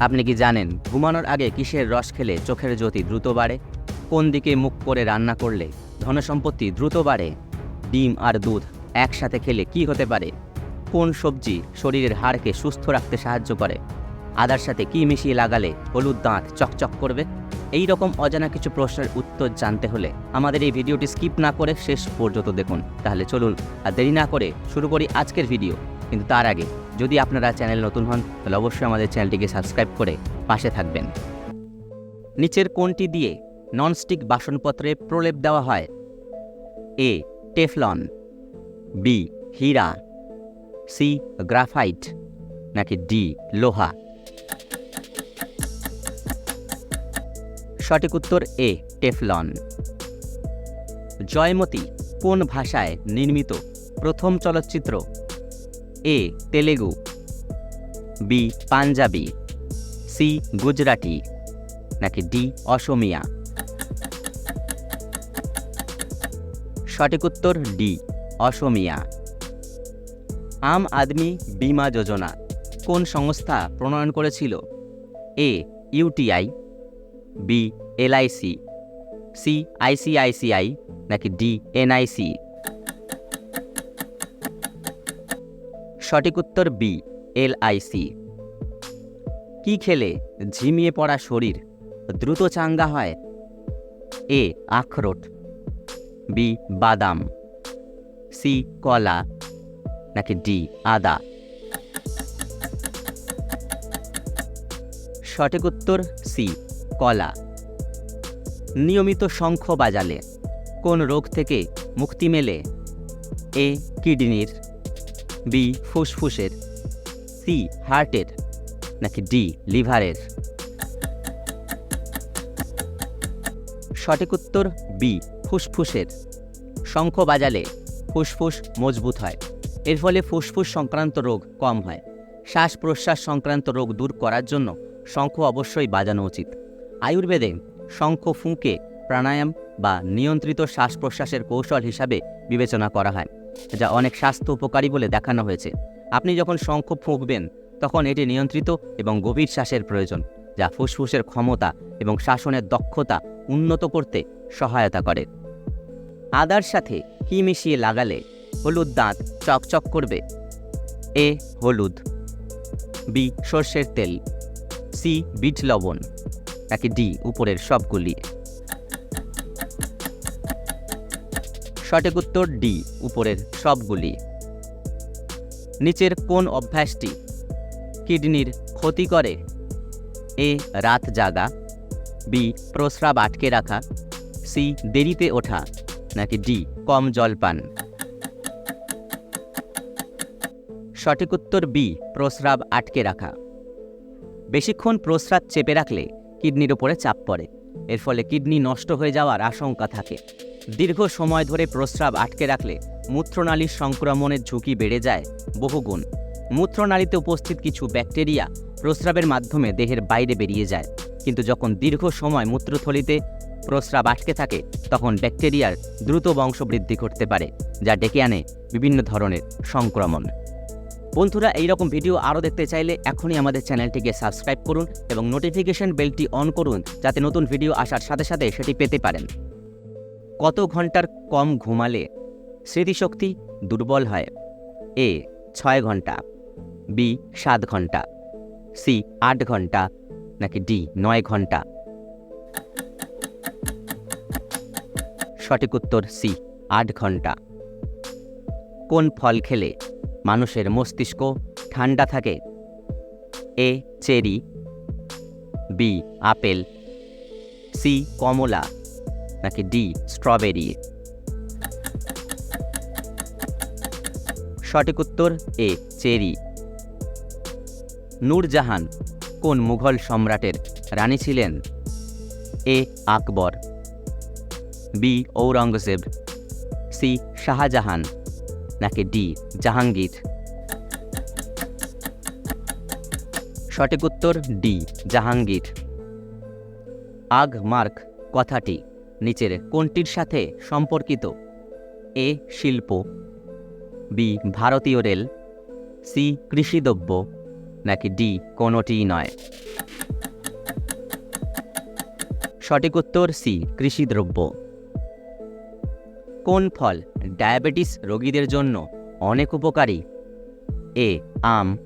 আপনি কি জানেন ঘুমানোর আগে কিসের রস খেলে চোখের জ্যোতি দ্রুত বাড়ে? কোন দিকে মুখ করে রান্না করলে ধনসম্পত্তি দ্রুত বাড়ে? ডিম আর দুধ একসাথে খেলে কি হতে পারে? কোন সবজি শরীরের হাড়কে সুস্থ রাখতে সাহায্য করে? আদার সাথে কি মিশিয়ে লাগালে হলুদ দাঁত চকচক করবে? এই রকম অজানা কিছু প্রশ্নের উত্তর জানতে হলে আমাদের এই ভিডিওটি স্কিপ না করে শেষ পর্যন্ত দেখুন। তাহলে চলুন আর দেরি না করে শুরু করি আজকের ভিডিও। কিন্তু তার আগে যদি আপনারা চ্যানেল নতুন হন, তাহলে অবশ্যই আমাদের চ্যানেলটিকে সাবস্ক্রাইব করে পাশে থাকবেন। নিচের কোনটি দিয়ে ননস্টিক বাসনপত্রে প্রলেপ দেওয়া হয়। A, Teflon. B, Hira. C, graphite. নাকি ডি, লোহা। সঠিক উত্তর এ, টেফলন। জয়মতী কোন ভাষায় নির্মিত প্রথম চলচ্চিত্র? A Telugu B Punjabi C Gujarati নাকি ডি অসমিয়া সঠিক উত্তর ডি অসমিয়া আম আদমি বীমা যোজনা কোন সংস্থা প্রণয়ন করেছিল? A UTI B LIC C. ICICI নাকি ডি এনআইসি সঠিক উত্তর বি এলআইসি কি খেলে ঝিমিয়ে পড়া শরীর দ্রুত চাঙ্গা হয়? এ, আখরোট। বি, বাদাম। সি, কলা। নাকি ডি, আদা। সঠিক উত্তর সি, কলা। নিয়মিত শঙ্খ বাজালে কোন রোগ থেকে মুক্তি মেলে? এ, কিডনির। বি ফুসফুসের। সি হার্টের, নাকি ডি লিভারের। সঠিক উত্তর বি ফুসফুসের। শঙ্খ বাজালে ফুসফুস মজবুত হয়। এর ফলে ফুসফুস সংক্রান্ত রোগ কম হয়। শ্বাস প্রশ্বাস সংক্রান্ত রোগ দূর করার জন্য শঙ্খ অবশ্যই বাজানো উচিত। আয়ুর্বেদে শঙ্খ ফুঁকে প্রাণায়াম বা নিয়ন্ত্রিত শ্বাস প্রশ্বাসের কৌশল হিসাবে বিবেচনা করা হয়। যা অনেক স্বাস্থ্য উপকারী বলে দেখানো হয়েছে। আপনি যখন শঙ্খ ফুঁকবেন, তখন এটি নিয়ন্ত্রিত এবং গভীর শ্বাসের প্রয়োজন, যা ফুসফুসের ক্ষমতা এবং শাসনের দক্ষতা উন্নত করতে সহায়তা করে। আদার সাথে কি মিশিয়ে লাগালে হলুদ দাঁত চকচক করবে? এ, হলুদ। বি, সর্ষের তেল। সি, বিট লবণ। নাকি ডি, উপরের সবগুলি। সঠিক উত্তর ডি উপরের সবগুলি। নিচের কোন অভ্যাসটি কিডনির ক্ষতি করে? এ, রাত জাগা। বি প্রস্রাব আটকে রাখা। সি দেরিতে ওঠা। নাকি ডি কম জল পান। সঠিক উত্তর বি প্রস্রাব আটকে রাখা। বেশিক্ষণ প্রস্রাব চেপে রাখলে কিডনির উপরে চাপ পড়ে। এর ফলে কিডনি নষ্ট হয়ে যাওয়ার আশঙ্কা থাকে। দীর্ঘ সময় ধরে প্রস্রাব আটকে রাখলে মূত্রনালীর সংক্রমণের ঝুঁকি বেড়ে যায় বহুগুণ। মূত্রনালীতে উপস্থিত কিছু ব্যাকটেরিয়া প্রস্রাবের মাধ্যমে দেহের বাইরে বেরিয়ে যায়। কিন্তু যখন দীর্ঘ সময় মূত্রথলিতে প্রস্রাব আটকে থাকে, তখন ব্যাকটেরিয়ার দ্রুত বংশবৃদ্ধি করতে পারে, যা ডেকে আনে বিভিন্ন ধরনের সংক্রমণ। বন্ধুরা এই রকম ভিডিও আরও দেখতে চাইলে এখনই আমাদের চ্যানেলটিকে সাবস্ক্রাইব করুন এবং নোটিফিকেশন বেলটি অন করুন, যাতে নতুন ভিডিও আসার সাথে সাথে সেটি পেতে পারেন। কত ঘণ্টার কম ঘুমালে স্মৃতিশক্তি দুর্বল হয়? এ, ছয় ঘণ্টা। বি, সাত ঘণ্টা। সি, আট ঘণ্টা। নাকি ডি, নয় ঘণ্টা। সঠিক উত্তর সি, আট ঘণ্টা। কোন ফল খেলে মানুষের মস্তিষ্ক ঠান্ডা থাকে? A, cherry. B, apple. C, কমলা। নাকি ডি? স্ট্রবেরি। সঠিক উত্তর, এ, চেরি। নূরজাহান কোন মুঘল সম্রাটের রানী ছিলেন? A, Akbar. B, Aurangzeb. C, Shahjahan. নাকি ডি, জাহাঙ্গীর। সঠিক উত্তর, ডি, জাহাঙ্গীর। আগ মার্ক কথাটি। নিচের কোনটির সাথে সম্পর্কিত? এ, শিল্প। বি, ভারতীয় রেল। সি, কৃষিদ্রব্য। নাকি ডি, কোনোটিই নয়। সঠিক উত্তর সি, কৃষিদ্রব্য। কোন ফল ডায়াবেটিস রোগীদের জন্য অনেক উপকারী? এ, আম।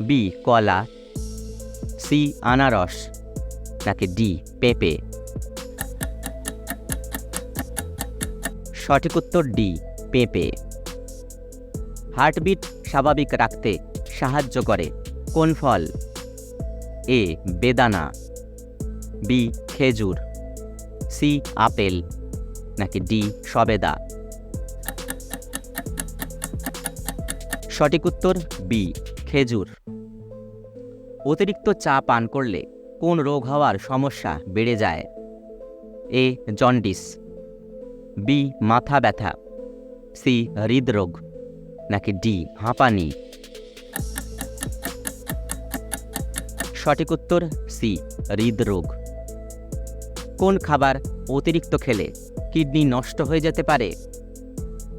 বি, কলা। সি, আনারস। নাকি ডি, পেঁপে। সঠিক উত্তর ডি, পেঁপে। হার্টবিট স্বাভাবিক রাখতে সাহায্য করে কোন ফল? এ, বেদানা। বি, খেজুর। C, apple. নাকি ডি, সবেদা। সঠিক উত্তর বি, খেজুর। অতিরিক্ত চা পান করলে কোন রোগ হওয়ার সমস্যা বেড়ে যায়? এ, জন্ডিস। বি মাথা ব্যথা। সি হৃদরোগ। নাকি ডি হাঁপানি। সঠিক উত্তর সি হৃদরোগ। কোন খাবার অতিরিক্ত খেলে কিডনি নষ্ট হয়ে যেতে পারে?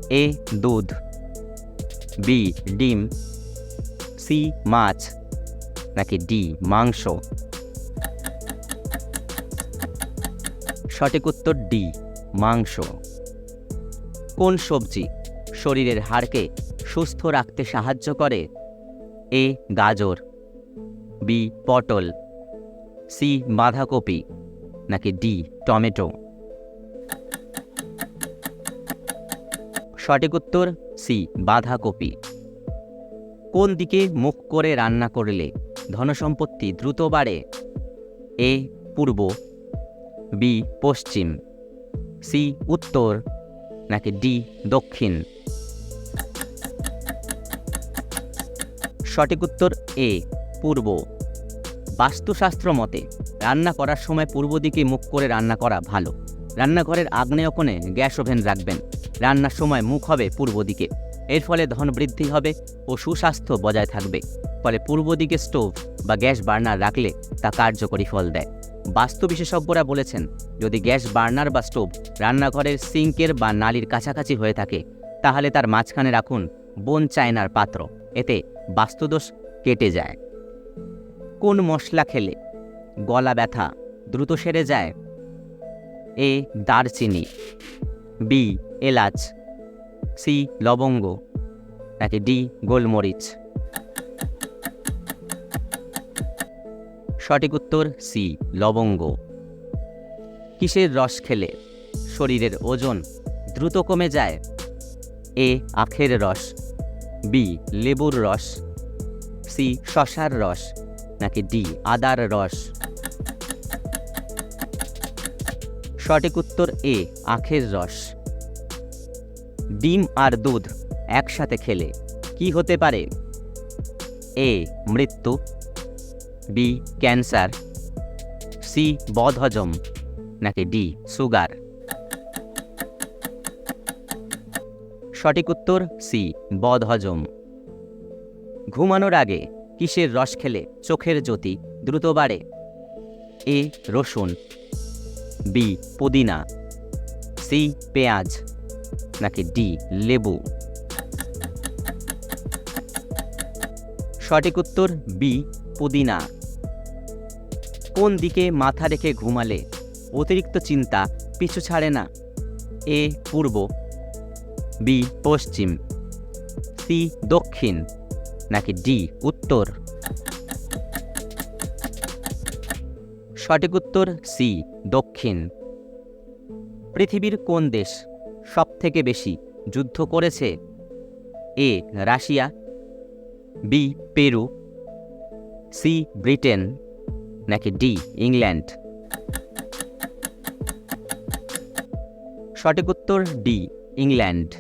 এ দুধ। বি ডিম। সি মাছ। নাকি ডি মাংস। সঠিক উত্তর ডি মাংস। কোন সবজি শরীরের হাড়কে সুস্থ রাখতে সাহায্য করে? এ, গাজর, বি, পটল, সি, বাঁধাকপি, নাকি ডি, টমেটো? সঠিক উত্তর, সি, বাঁধাকপি। কোন দিকে মুখ করে রান্না করলে ধনসম্পত্তি দ্রুত বাড়ে? এ, পূর্ব, বি, পশ্চিম। সি উত্তর, নাকি ডি দক্ষিণ? সঠিক উত্তর এ, পূর্ব। বাস্তুশাস্ত্র মতে, রান্না করার সময় পূর্ব দিকে মুখ করে রান্না করা ভালো। রান্নাঘরের আগ্নেয় কোণে গ্যাস ওভেন রাখবেন। রান্নার সময় মুখ হবে পূর্ব দিকে। এর ফলে ধন বৃদ্ধি হবে ও সুস্বাস্থ্য বজায় থাকবে। ফলে পূর্ব দিকে স্টোভ বা গ্যাস বার্নার রাখলে তা কার্যকরী ফল দেয়। বাস্তু বিশেষজ্ঞরা বলেছেন, যদি গ্যাস বার্নার বা স্টোভ রান্নাঘরের সিঙ্কের বা নালির কাছাকাছি হয়ে থাকে, তাহলে তার মাঝখানে রাখুন বোন চায়নার পাত্র। এতে বাস্তুদোষ কেটে যায়। কোন মশলা খেলে গলা ব্যথা দ্রুত সেরে যায়? এ দারচিনি, বি এলাচ, সি লবঙ্গ নাকি ডি গোলমরিচ। সঠিক উত্তর সি, লবঙ্গ। কিসের রস খেলে শরীরের ওজন দ্রুত কমে যায়? এ, আখের রস। বি, লেবুর রস। সি, শশার রস নাকি ডি, আদার রস? সঠিক উত্তর এ, আখের রস। ডিম আর দুধ একসাথে খেলে কি হতে পারে? এ, মৃত্যু। বি ক্যান্সার সি বদহজম নাকি ডি সুগার সঠিক উত্তর সি বদহজম ঘুমানোর আগে কিসের রস খেলে চোখের জ্যোতি দ্রুত বাড়ে? এ রসুন. বি পুদিনা. সি পেঁয়াজ. নাকি ডি লেবু. সঠিক উত্তর বি পুদিনা। কোন দিকে মাথা রেখে ঘুমালে? অতিরিক্ত চিন্তা, পিছু ছাড়ে না। এ, পূর্ব। বি, পশ্চিম। সি, দক্ষিণ। নাকি ডি, উত্তর? সঠিক উত্তর সি, দক্ষিণ। পৃথিবীর কোন দেশ সব থেকে বেশি যুদ্ধ করেছে? A, Russia. B, Peru. C, Britain. নাকি ডি, ইংল্যান্ড? সঠিক উত্তর ডি, ইংল্যান্ড।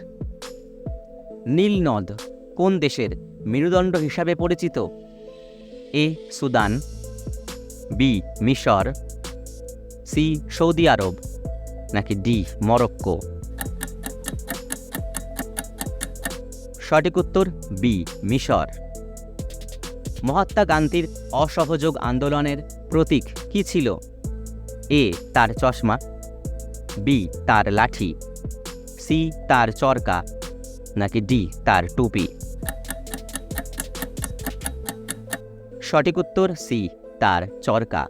নীল নদ কোন দেশের মেরুদণ্ড হিসাবে পরিচিত? A, Sudan. বি, মিশর। C, Saudi Arab. নাকি ডি, মরক্কো? সঠিক উত্তর বি, মিশর। মহাত্মা গান্ধীর অসহযোগ আন্দোলনের প্রতীক কি ছিল? এ, তার চশমা। বি, তার লাঠি। সি, তার চরকা। নাকি ডি, তার টুপি। সঠিক উত্তর সি, তার চরকা।